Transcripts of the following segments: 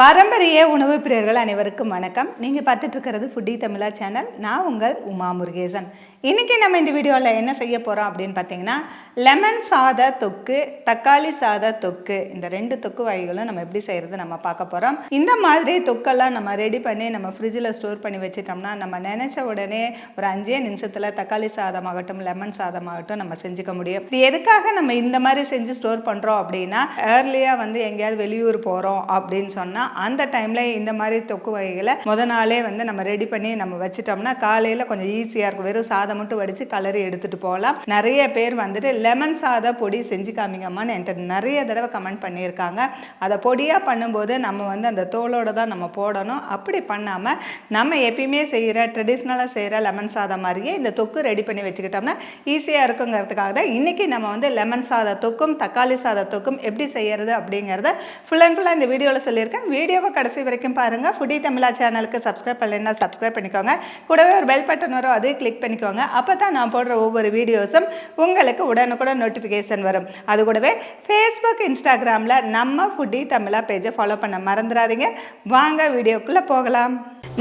பாரம்பரிய உணவு பிரியர்கள் அனைவருக்கும் வணக்கம். நீங்கள் பார்த்துட்டு இருக்கிறது ஃபுட்டி தமிழா சேனல் நான் உங்கள் உமா முருகேசன். இன்றைக்கி நம்ம இந்த வீடியோவில் என்ன செய்ய போகிறோம் அப்படின்னு பார்த்தீங்கன்னா லெமன் சாத தொக்கு தக்காளி சாத தொக்கு இந்த ரெண்டு தொக்கு வகைகளும் நம்ம எப்படி செய்கிறது நம்ம பார்க்க போகிறோம் இந்த மாதிரி தொக்கெல்லாம் நம்ம ரெடி பண்ணி நம்ம ஃப்ரிட்ஜில் ஸ்டோர் பண்ணி வச்சிட்டோம்னா நம்ம நினச்ச உடனே ஒரு அஞ்சே நிமிஷத்தில் தக்காளி சாதமாகட்டும் லெமன் சாதமாகட்டும் நம்ம செஞ்சுக்க முடியும். இது எதுக்காக நம்ம இந்த மாதிரி செஞ்சு ஸ்டோர் பண்ணுறோம் அப்படின்னா ஏர்லியாக வந்து எங்கேயாவது வெளியூர் போகிறோம் அப்படின்னு சொன்னால் அந்த டைமில் இந்த மாதிரி தொக்கு வகைகளை முத நாளே வந்து நம்ம ரெடி பண்ணி நம்ம வச்சிட்டோம்னா காலையில் கொஞ்சம் ஈஸியாக இருக்கும். வெறும் சாதம் மட்டும் வடித்து கலரி எடுத்துகிட்டு போகலாம். நிறைய பேர் வந்துட்டு லெமன் சாத பொடி செஞ்சு காமிங்கம்மான்னு என்கிட்ட நிறைய தடவை கமெண்ட் பண்ணியிருக்காங்க. அதை பொடியாக பண்ணும்போது நம்ம வந்து அந்த தோலோட தான் நம்ம போடணும். அப்படி பண்ணாமல் நம்ம எப்பயுமே செய்கிற ட்ரெடிஷ்னலாக செய்கிற லெமன் சாதம் மாதிரியே இந்த தொக்கு ரெடி பண்ணி வச்சுக்கிட்டோம்னா ஈஸியாக இருக்குங்கிறதுக்காக தான் இன்றைக்கி நம்ம வந்து லெமன் சாதத்துக்கும் தொக்கும் தக்காளி சாதத்துக்கும் தொக்கும் எப்படி செய்யறது அப்படிங்கிறத ஃபுல் அண்ட் ஃபுல்லாக இந்த வீடியோவில் சொல்லியிருக்கேன். வீடியோவை கடைசி வரைக்கும் பாருங்கள் ஃபுடி தமிழா சேனலுக்கு சப்ஸ்கிரைப் பண்ணலைன்னா சப்ஸ்கிரைப் பண்ணிக்கோங்க. கூடவே ஒரு பெல் பட்டன் வரும் அதையும் கிளிக் பண்ணிக்கோங்க. அப்போ தான் நான் போடுற ஒவ்வொரு வீடியோஸும் உங்களுக்கு உடனுக்குடன் நோட்டிஃபிகேஷன் வரும். அது கூடவே ஃபேஸ்புக் இன்ஸ்டாகிராமில் நம்ம ஃபுட்டி தமிழா பேஜை ஃபாலோ பண்ண மறந்துடாதீங்க. வாங்க வீடியோக்குள்ளே போகலாம்.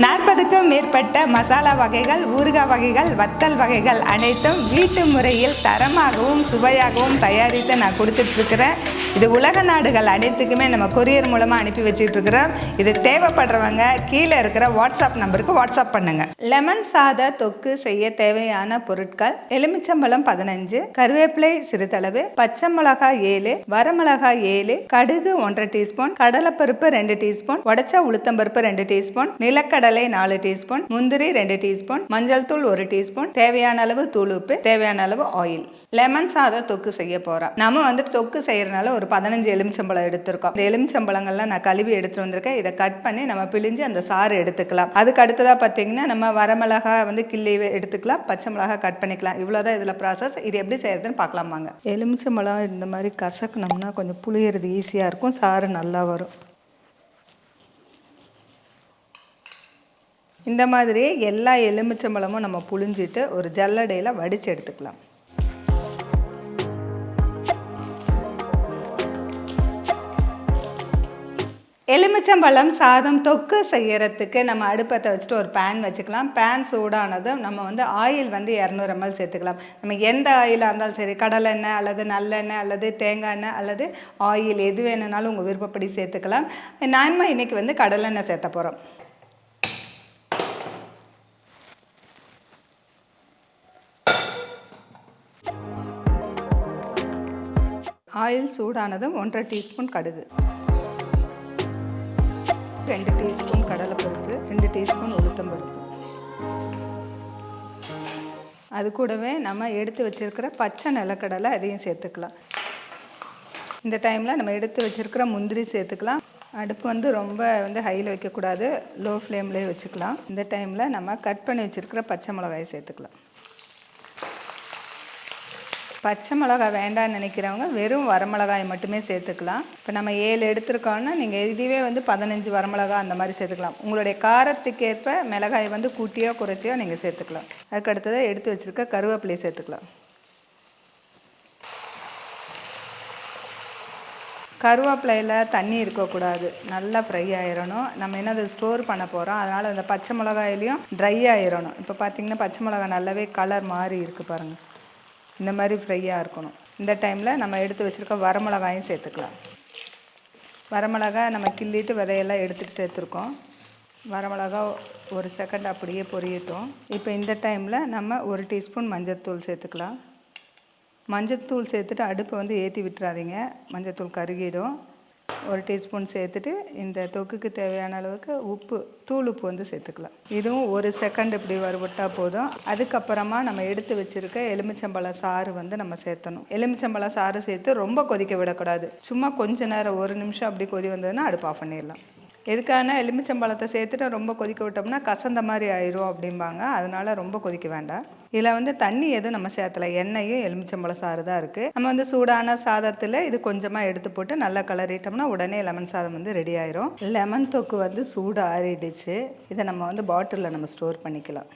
நாற்பதுக்கும் மேற்பட்ட மசாலா வகைகள் ஊறுகாய் வகைகள் வத்தல் வகைகள் அனைத்தும் வீட்டு முறையில் தரமாகவும் சுவையாகவும் தயாரித்து நான் கொடுத்துட்ருக்குறேன் இது உலக நாடுகள் அனைத்துக்குமே நம்ம கொரியர் மூலமாக அனுப்பி வச்சுட்டு இருக்கிறோம் இது தேவைப்படுறவங்க கீழே இருக்கிற வாட்ஸ்அப் நம்பருக்கு வாட்ஸ்அப் பண்ணுங்க. லெமன் சாத தொக்கு செய்ய தேவையான பொருட்கள் எலுமிச்சம்பழம் பதினஞ்சு கருவேப்பிலை சிறிதளவு பச்சை மிளகாய் ஏழு வரமிளகாய் ஏழு கடுகு ஒன்றரை டீஸ்பூன் கடலைப்பருப்பு ரெண்டு டீஸ்பூன் உடச்ச உளுத்தம்பருப்பு ரெண்டு டீஸ்பூன் நிலக்கடலை நாலு டீஸ்பூன் முந்திரி ரெண்டு டீஸ்பூன் மஞ்சள் தூள் ஒரு டீஸ்பூன் தேவையான அளவு தூள் உப்பு தேவையான அளவு ஆயில் லெமன் சாதம் தொக்கு செய்ய போகிறோம் நம்ம வந்து தொக்கு செய்கிறனால ஒரு பதினஞ்சு எலுமிச்சம்பழம் எடுத்திருக்கோம். இந்த எலுமிச்சம்பழங்கள்லாம் நான் கழுவி எடுத்துட்டு வந்திருக்கேன். இதை கட் பண்ணி நம்ம பிழிஞ்சு அந்த சாறு எடுத்துக்கலாம். அதுக்கு அடுத்ததாக பார்த்தீங்கன்னா நம்ம வரமிளகா வந்து கிள்ளி எடுத்துக்கலாம். பச்சை மிளகா கட் பண்ணிக்கலாம். இவ்வளோதான் இதில் ப்ராசஸ் இது எப்படி செய்கிறதுன்னு பார்க்கலாம் வாங்க. எலுமிச்சம்பழம் இந்த மாதிரி கசக்குனோம்னா கொஞ்சம் புளியறது ஈஸியாக இருக்கும். சாறு நல்லா வரும். இந்த மாதிரி எல்லா எலுமிச்சம்பழமும் நம்ம புழிஞ்சிட்டு ஒரு ஜல்லடையில் வடித்து எடுத்துக்கலாம். எலுமிச்சம்பழம் சாதம் தொக்கு செய்யறதுக்கு நம்ம அடுப்பத்தை வச்சுட்டு ஒரு பேன் வச்சுக்கலாம். பேன் சூடானதும் நம்ம வந்து ஆயில் வந்து இரநூறு எம்எல் சேர்த்துக்கலாம். நம்ம எந்த ஆயிலாக இருந்தாலும் சரி கடலெண்ணெய் அல்லது நல்லெண்ணெய் அல்லது தேங்காய் எண்ணெய் அல்லது ஆயில் எது வேணும்னாலும் உங்கள் விருப்பப்படி சேர்த்துக்கலாம். நம்ம இன்னைக்கு வந்து கடலெண்ணெய் சேர்த்த போகிறோம் ஆயில் சூடானதும் ஒன்றரை டீஸ்பூன் கடுகு. ரெண்டு டீஸ்பூன் கடலைப்பருப்பு ரெண்டு டீஸ்பூன் உளுத்தம்பருப்பு அது கூடவே நம்ம எடுத்து வச்சிருக்கிற பச்சை நிலக்கடலை அதையும் சேர்த்துக்கலாம். இந்த டைமில் நம்ம எடுத்து வச்சிருக்கிற முந்திரி சேர்த்துக்கலாம். அடுப்பு வந்து ரொம்ப வந்து ஹையில் வைக்கக்கூடாது லோ ஃப்ளேம்லேயே வச்சுக்கலாம். இந்த டைமில் நம்ம கட் பண்ணி வச்சுருக்கிற பச்சை மிளகாயை சேர்த்துக்கலாம். பச்சை மிளகாய் வேண்டாம்னு நினைக்கிறவங்க வெறும் வரமிளகாய் மட்டுமே சேர்த்துக்கலாம். இப்போ நம்ம ஏழு எடுத்திருக்கோம்னா நீங்கள் இதுவே வந்து பதினஞ்சு வரமிளகாய் அந்த மாதிரி சேர்த்துக்கலாம். உங்களுடைய காரத்துக்கு ஏற்ப மிளகாய் வந்து கூட்டியோ குறைச்சியோ நீங்கள் சேர்த்துக்கலாம். அதுக்கு அடுத்தது எடுத்து வச்சுருக்க கருவேப்பிலையை சேர்த்துக்கலாம். கருவேப்பிலையில் தண்ணி இருக்கக்கூடாது. நல்லா ஃப்ரை ஆயிடணும் நம்ம என்ன அதை ஸ்டோர் பண்ண போகிறோம் அதனால் அந்த பச்சை மிளகாயிலையும் ட்ரை ஆயிடணும் இப்போ பார்த்திங்கன்னா பச்சை மிளகாய் நல்லாவே கலர் மாறி இருக்குது பாருங்கள் இந்த மாதிரி ஃப்ரையாக இருக்கணும். இந்த டைமில் நம்ம எடுத்து வச்சுருக்க வரமிளகாயும் சேர்த்துக்கலாம். வரமிளகா நம்ம கிள்ளிட்டு விதையெல்லாம் எடுத்துகிட்டு சேர்த்துருக்கோம். வரமிளகா ஒரு செகண்ட் அப்படியே பொரியட்டும். இப்போ இந்த டைமில் நம்ம ஒரு டீஸ்பூன் மஞ்சத்தூள் சேர்த்துக்கலாம். மஞ்சள்தூள் சேர்த்துட்டு அடுப்பை வந்து ஏற்றி விட்டுறாதீங்க. மஞ்சள்தூள் கருகிடும். ஒரு டீஸ்பூன் சேர்த்துட்டு இந்த தொக்குக்கு தேவையான அளவுக்கு உப்பு தூள் உப்பு வந்து சேர்த்துக்கலாம். இதுவும் ஒரு செகண்ட் இப்படி வறுபட்டால் போதும். அதுக்கப்புறமா நம்ம எடுத்து வச்சுருக்க எலுமிச்சம்பழ சாறு வந்து நம்ம சேர்த்தணும். எலுமிச்சம்பழ சாறு சேர்த்து ரொம்ப கொதிக்க விடக்கூடாது. சும்மா கொஞ்ச நேரம் ஒரு நிமிஷம் அப்படி கொதி வந்ததுன்னா அடுப்பு ஆஃப் பண்ணிடலாம். எதுக்கான எலுமிச்சம்பழத்தை சேர்த்துட்டு ரொம்ப கொதிக்க விட்டோம்னா கசந்த மாதிரி ஆயிரும் அப்படிம்பாங்க. அதனால ரொம்ப கொதிக்க வேண்டாம். இதில் வந்து தண்ணி எதுவும் நம்ம சேர்த்தல. எண்ணெயும் எலுமிச்சம்பழ சாறு தான் இருக்குது நம்ம வந்து சூடான சாதத்தில் இது கொஞ்சமாக எடுத்து போட்டு நல்லா கலரிட்டோம்னா உடனே லெமன் சாதம் வந்து ரெடி ஆயிரும். லெமன் தொக்கு வந்து சூடு ஆறிடுச்சு இதை நம்ம வந்து பாட்டிலில் நம்ம ஸ்டோர் பண்ணிக்கலாம்.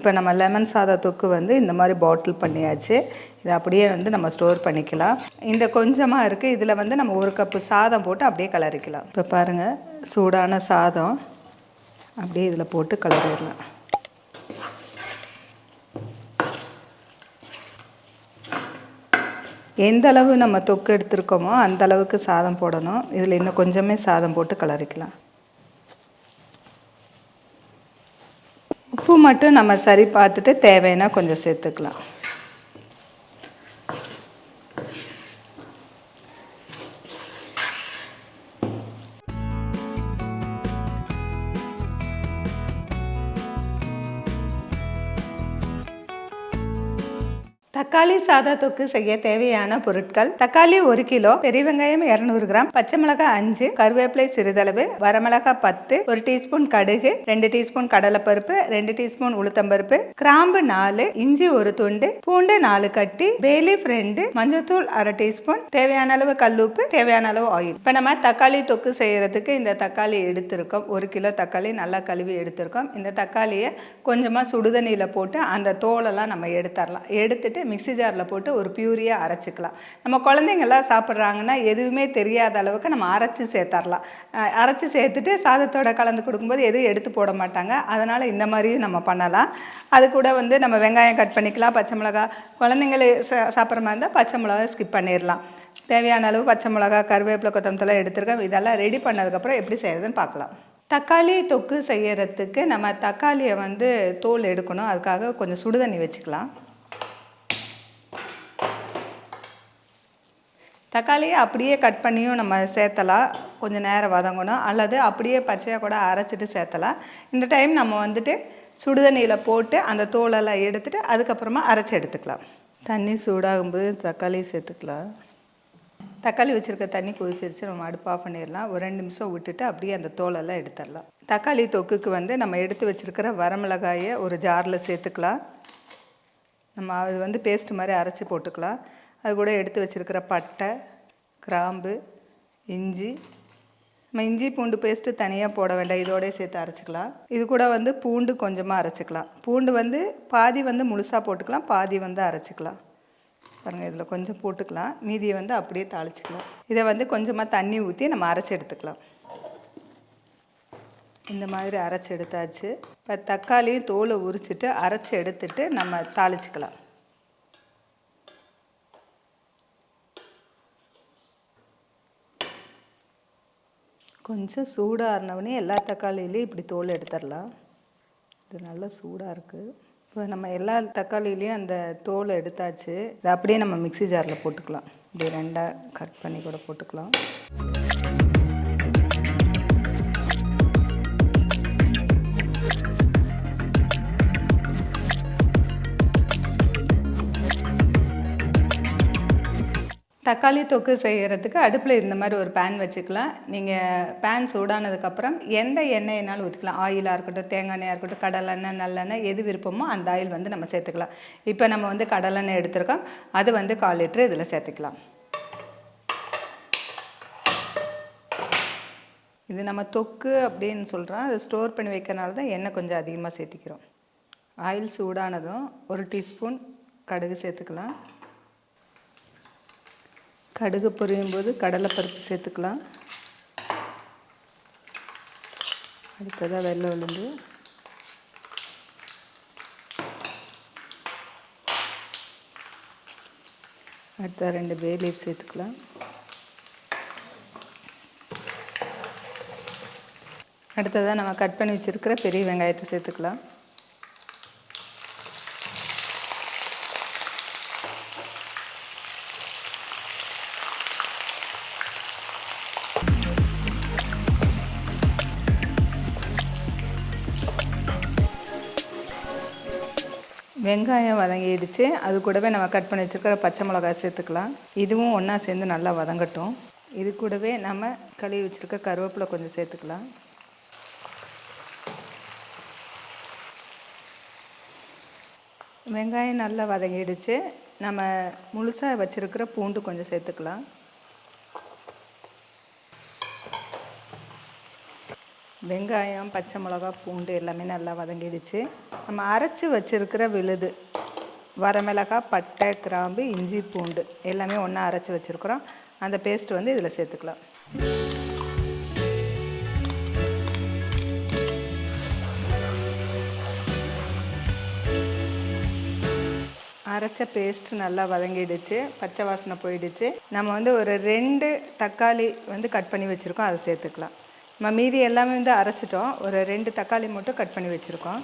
இப்போ நம்ம லெமன் சாதத்துக்கு தொக்கு வந்து இந்த மாதிரி பாட்டில் பண்ணியாச்சு. இதை அப்படியே வந்து நம்ம ஸ்டோர் பண்ணிக்கலாம். இந்த கொஞ்சமாக இருக்குது இதில் வந்து நம்ம ஒரு கப்பு சாதம் போட்டு அப்படியே கலரிக்கலாம். இப்போ பாருங்கள் சூடான சாதம். அப்படியே இதில் போட்டு கலரிடலாம். எந்த அளவு நம்ம தொக்கு எடுத்துருக்கோமோ அந்த அளவுக்கு சாதம் போடணும். இதில் இன்னும் கொஞ்சமே சாதம் போட்டு கலரிக்கலாம். உப்பு மட்டும் நம்ம சரி பார்த்துட்டு தேவைன்னா கொஞ்சம் சேர்த்துக்கலாம். தக்காளி சாதா தொக்கு செய்ய தேவையான பொருட்கள் தக்காளி ஒரு கிலோ பெரிய வெங்காயம் இருநூறு கிராம் பச்சை மிளகாய் அஞ்சு கருவேப்பிலை சிறிதளவு வரமிளகாய் பத்து ஒரு டீஸ்பூன் கடுகு ரெண்டு டீஸ்பூன் கடலைப்பருப்பு ரெண்டு டீஸ்பூன் உளுத்தம்பருப்பு கிராம்பு நாலு இஞ்சி ஒரு துண்டு பூண்டு நாலு கட்டி பேலீஃப் ரெண்டு மஞ்சத்தூள் அரை டீஸ்பூன் தேவையான அளவு கல்லுப்பு தேவையான அளவு ஆயில் இப்போ நம்ம தக்காளி தொக்கு செய்யறதுக்கு இந்த தக்காளி எடுத்திருக்கோம். ஒரு கிலோ தக்காளி நல்லா கழுவி எடுத்திருக்கோம். இந்த தக்காளியை கொஞ்சமாக சுடுதண்ணியில் போட்டு அந்த தோலெல்லாம் நம்ம எடுத்துடலாம். எடுத்துட்டு மிக்ஸ் மிக்சி ஜாரில் போட்டு ஒரு பியூரியாக அரைச்சிக்கலாம். நம்ம குழந்தைங்கள்லாம் சாப்பிட்றாங்கன்னா எதுவுமே தெரியாத அளவுக்கு நம்ம அரைச்சி சேர்த்தரலாம். அரைச்சி சேர்த்துட்டு சாதத்தோட கலந்து கொடுக்கும்போது எதுவும் எடுத்து போட மாட்டாங்க. அதனால் இந்த மாதிரியும் நம்ம பண்ணலாம். அது கூட வந்து நம்ம வெங்காயம் கட் பண்ணிக்கலாம். பச்சை மிளகா குழந்தைங்கள சா சாப்பிட்ற மாதிரி இருந்தால் பச்சை மிளகா ஸ்கிப் பண்ணிடலாம். தேவையான அளவு பச்சை மிளகா கருவேப்பிலை கொத்தமத்தெல்லாம் எடுத்துருக்கேன் இதெல்லாம் ரெடி பண்ணதுக்கப்புறம் எப்படி செய்கிறதுன்னு பார்க்கலாம். தக்காளி தொக்கு செய்யறதுக்கு நம்ம தக்காளியை வந்து தோல் எடுக்கணும். அதுக்காக கொஞ்சம் சுடுதண்ணி வச்சுக்கலாம். தக்காளியை அப்படியே கட் பண்ணியும் நம்ம சேர்த்தலாம். கொஞ்சம் நேரம் வதங்கணும். அல்லது அப்படியே பச்சையாக கூட அரைச்சிட்டு சேர்த்தலாம். இந்த டைம் நம்ம வந்துட்டு சுடுதண்ணியில் போட்டு அந்த தோலெல்லாம் எடுத்துட்டு அதுக்கப்புறமா அரைச்சி எடுத்துக்கலாம். தண்ணி சூடாகும்போது தக்காளி சேர்த்துக்கலாம். தக்காளி வச்சுருக்க தண்ணி கொதிச்சிருச்சு. நம்ம அடுப்பு ஆஃப் பண்ணிடலாம். ஒரு ரெண்டு நிமிஷம் விட்டுட்டு அப்படியே அந்த தோலெல்லாம் எடுத்துடலாம். தக்காளி தொக்குக்கு வந்து நம்ம எடுத்து வச்சுருக்கிற வரமிளகாயை ஒரு ஜாரில் சேர்த்துக்கலாம். நம்ம அது வந்து பேஸ்ட் மாதிரி அரைச்சி போட்டுக்கலாம். அது கூட எடுத்து வச்சுருக்கிற பட்டை கிராம்பு இஞ்சி. நம்ம இஞ்சி பூண்டு பேஸ்ட்டு தனியாக போட வேண்டாம். இதோடய சேர்த்து அரைச்சிக்கலாம். இது கூட வந்து பூண்டு கொஞ்சமாக அரைச்சிக்கலாம். பூண்டு வந்து பாதி வந்து முழுசாக போட்டுக்கலாம் பாதி வந்து அரைச்சிக்கலாம். பாருங்கள் இதில் கொஞ்சம் போட்டுக்கலாம். மீதியை வந்து அப்படியே தாளிச்சிக்கலாம். இதை வந்து கொஞ்சமாக தண்ணி ஊற்றி நம்ம அரைச்சி எடுத்துக்கலாம். இந்த மாதிரி அரைச்சி எடுத்தாச்சு. இப்போ தக்காளியும் தோலை உரிச்சிட்டு அரைச்சி எடுத்துட்டு நம்ம தாளிச்சிக்கலாம். கொஞ்சம் சூடாக எல்லா தக்காளியிலையும் இப்படி தோல் எடுத்துடலாம். இது நல்லா சூடாக இருக்குது இப்போ நம்ம எல்லா தக்காளியிலையும் அந்த தோலை எடுத்தாச்சு. இதை அப்படியே நம்ம மிக்ஸி ஜாரில் போட்டுக்கலாம். இப்படி ரெண்டாக கட் பண்ணி கூட போட்டுக்கலாம். தக்காளி தொக்கு செய்கிறதுக்கு அடுப்பில் இந்த மாதிரி ஒரு பேன் வச்சுக்கலாம். நீங்கள் பேன் சூடானதுக்கப்புறம் எந்த எண்ணெயினாலும் ஊற்றிக்கலாம் ஆயிலாக இருக்கட்டும் தேங்காய் எண்ணெயாக இருக்கட்டும் கடலெண்ணெய் நல்லெண்ணெய் எது விருப்பமோ அந்த ஆயில் வந்து நம்ம சேர்த்துக்கலாம். இப்போ நம்ம வந்து கடலெண்ணெய் எடுத்திருக்கோம். அது வந்து கால் லிட்டரு இதில் சேர்த்துக்கலாம். இது நம்ம தொக்கு அப்படின்னு சொல்கிறோம் அதை ஸ்டோர் பண்ணி வைக்கிறனால தான் எண்ணெய் கொஞ்சம் அதிகமாக சேர்த்திக்கிறோம். ஆயில் சூடானதும் ஒரு டீஸ்பூன் கடுகு சேர்த்துக்கலாம். கடுகு பொரியும் போது கடலைப்பருப்பு சேர்த்துக்கலாம். அடுத்ததாக வெள்ளை உளுந்து. அடுத்த ரெண்டு பே லீஃப் சேர்த்துக்கலாம். அடுத்ததாக நம்ம கட் பண்ணி வச்சுருக்கிற பெரிய வெங்காயத்தை சேர்த்துக்கலாம். வெங்காயம் வதங்கிடுச்சு. அது கூடவே நம்ம கட் பண்ணி வச்சுருக்கிற பச்சை மிளகாய் சேர்த்துக்கலாம். இதுவும் ஒன்றா சேர்ந்து நல்லா வதங்கட்டும். இது கூடவே நம்ம கழுவி வச்சுருக்க கருவேப்பிலை கொஞ்சம் சேர்த்துக்கலாம். வெங்காயம் நல்லா வதங்கிடுச்சு. நம்ம முழுசாக வச்சுருக்கிற பூண்டு கொஞ்சம் சேர்த்துக்கலாம். வெங்காயம் பச்சை மிளகா பூண்டு எல்லாமே நல்லா வதங்கிடுச்சு. நம்ம அரைச்சி வச்சுருக்கிற விழுது வரமிளகாய் பட்டை கிராம்பு இஞ்சி பூண்டு எல்லாமே ஒன்றா அரைச்சி வச்சுருக்குறோம். அந்த பேஸ்ட் வந்து இதில் சேர்த்துக்கலாம். அரைச்ச பேஸ்ட் நல்லா வதங்கிடுச்சு பச்சை வாசனை போயிடுச்சு. நம்ம வந்து ஒரு ரெண்டு தக்காளி வந்து கட் பண்ணி வச்சுருக்கோம் அதை சேர்த்துக்கலாம். நம்ம மீதி எல்லாமே வந்து அரைச்சிட்டோம். ஒரு ரெண்டு தக்காளி மட்டும் கட் பண்ணி வச்சுருக்கோம்.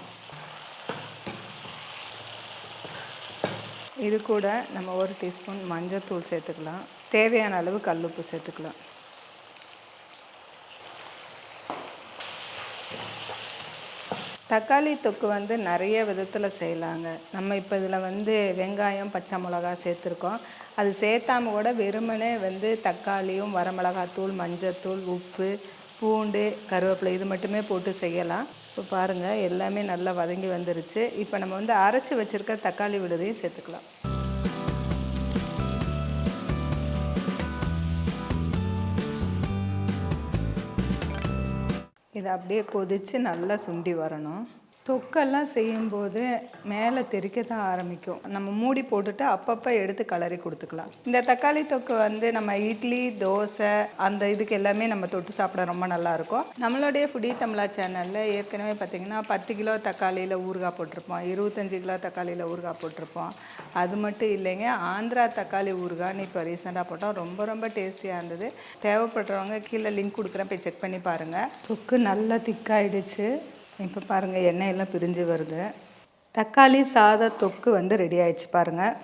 இது கூட நம்ம ஒரு டீஸ்பூன் மஞ்சத்தூள் சேர்த்துக்கலாம். தேவையான அளவு கல்லுப்பு சேர்த்துக்கலாம். தக்காளி தொக்கு வந்து நிறைய விதத்தில் செய்யலாங்க. நம்ம இப்போ இதில் வந்து வெங்காயம் பச்சை மிளகா சேர்த்துருக்கோம். அது சேர்த்தாம கூட வெறுமனே வந்து தக்காளியும் வரமிளகாத்தூள் மஞ்சத்தூள் உப்பு பூண்டு கருவேப்பிலை இது மட்டுமே போட்டு செய்யலாம். இப்போ பாருங்கள் எல்லாமே நல்லா வதங்கி வந்துருச்சு. இப்போ நம்ம வந்து அரைச்சி வச்சுருக்க தக்காளி விழுதையும் சேர்த்துக்கலாம். இதை அப்படியே கொதித்து நல்லா சுண்டி வரணும். தொக்கெல்லாம் செய்யும்போது மேலே தெறிக்க தான் ஆரம்பிக்கும். நம்ம மூடி போட்டுட்டு அப்பப்போ எடுத்து கலரி கொடுத்துக்கலாம். இந்த தக்காளி தொக்கு வந்து நம்ம இட்லி தோசை அந்த இதுக்கு எல்லாமே நம்ம தொட்டு சாப்பிட ரொம்ப நல்லாயிருக்கும் நம்மளுடைய ஃபுடி தமிழா சேனலில் ஏற்கனவே பார்த்திங்கன்னா பத்து கிலோ தக்காளியில் ஊறுகாய் போட்டிருப்போம். இருபத்தஞ்சி கிலோ தக்காளியில் ஊறுகாய் போட்டிருப்போம். அது மட்டும் இல்லைங்க ஆந்திரா தக்காளி ஊறுகான்னு இப்போ ரீசெண்டாக போட்டோம். ரொம்ப ரொம்ப டேஸ்டியாக இருந்தது. தேவைப்படுறவங்க கீழே லிங்க் கொடுக்குறேன் போய் செக் பண்ணி பாருங்கள் தொக்கு நல்லா திக்காயிடுச்சு. இப்போ பாருங்கள் எண்ணெய் எல்லாம் பிரிஞ்சு வருது. தக்காளி சாத தொக்கு வந்து ரெடி ஆயிடுச்சு பாருங்கள்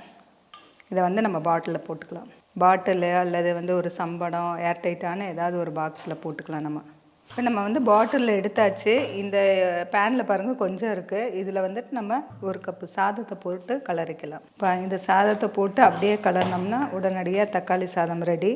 இதை வந்து நம்ம பாட்டிலில் போட்டுக்கலாம். பாட்டிலு அல்லது வந்து ஒரு சம்படம் ஏர்டைட்டான ஏதாவது ஒரு பாக்ஸில் போட்டுக்கலாம் நம்ம. இப்போ நம்ம வந்து பாட்டிலில் எடுத்தாச்சு. இந்த பேனில் பாருங்கள் கொஞ்சம் இருக்குது இதில் வந்துட்டு நம்ம ஒரு கப்பு சாதத்தை போட்டு கலரிக்கலாம். இப்போ இந்த சாதத்தை போட்டு அப்படியே கலர்னோம்னா உடனடியாக தக்காளி சாதம் ரெடி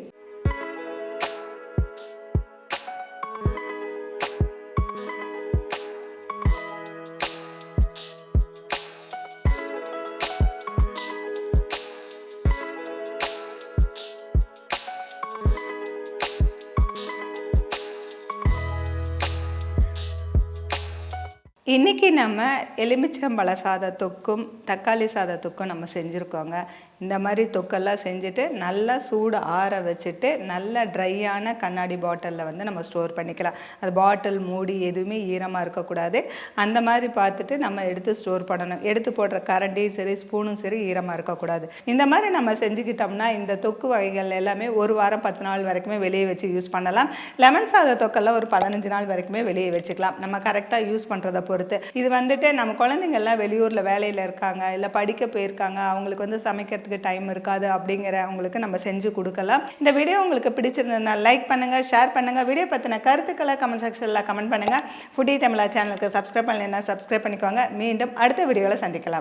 இன்றைக்கி நம்ம எலுமிச்சம்பழ சாத தொக்கும் தக்காளி சாத தொக்கும் நம்ம செஞ்சுருக்கோங்க. இந்த மாதிரி தொக்கெல்லாம் செஞ்சுட்டு நல்லா சூடு ஆற வச்சுட்டு நல்ல ட்ரையான கண்ணாடி பாட்டிலில் வந்து நம்ம ஸ்டோர் பண்ணிக்கலாம். அது பாட்டில் மூடி எதுவுமே ஈரமாக இருக்கக்கூடாது. அந்த மாதிரி பார்த்துட்டு நம்ம எடுத்து ஸ்டோர் பண்ணணும். எடுத்து போடுற கரண்டியும் சரி ஸ்பூனும் சரி ஈரமாக இருக்கக்கூடாது. இந்த மாதிரி நம்ம செஞ்சுக்கிட்டோம்னா இந்த தொக்கு வகைகள் எல்லாமே ஒரு வாரம் பத்து நாள் வரைக்குமே வெளியே வச்சு யூஸ் பண்ணலாம். லெமன் சாத தொக்கெல்லாம் ஒரு பதினஞ்சு நாள் வரைக்குமே வெளியே வச்சுக்கலாம். நம்ம கரெக்டாக யூஸ் பண்ணுறதை பொறுத்து இது வந்துட்டு நம்ம குழந்தைங்கள்லாம் வெளியூரில் வேலையில் இருக்காங்க இல்லை படிக்க போயிருக்காங்க அவங்களுக்கு வந்து சமைக்கிறதுக்கு டைம் இருக்காது அப்படிங்கிற அவங்களுக்கு நம்ம செஞ்சு கொடுக்கலாம். இந்த வீடியோ உங்களுக்கு பிடிச்சிருந்ததுனா லைக் பண்ணுங்கள் ஷேர் பண்ணுங்கள் வீடியோ பற்றின கருத்துக்களை கமெண்ட் செக்ஷனில் கமெண்ட் பண்ணுங்கள் ஃபுட்டி தமிழா சேனலுக்கு சப்ஸ்கிரைப் பண்ணலைன்னா சப்ஸ்கிரைப் பண்ணிக்கோங்க. மீண்டும் அடுத்த வீடியோவில் சந்திக்கலாம்.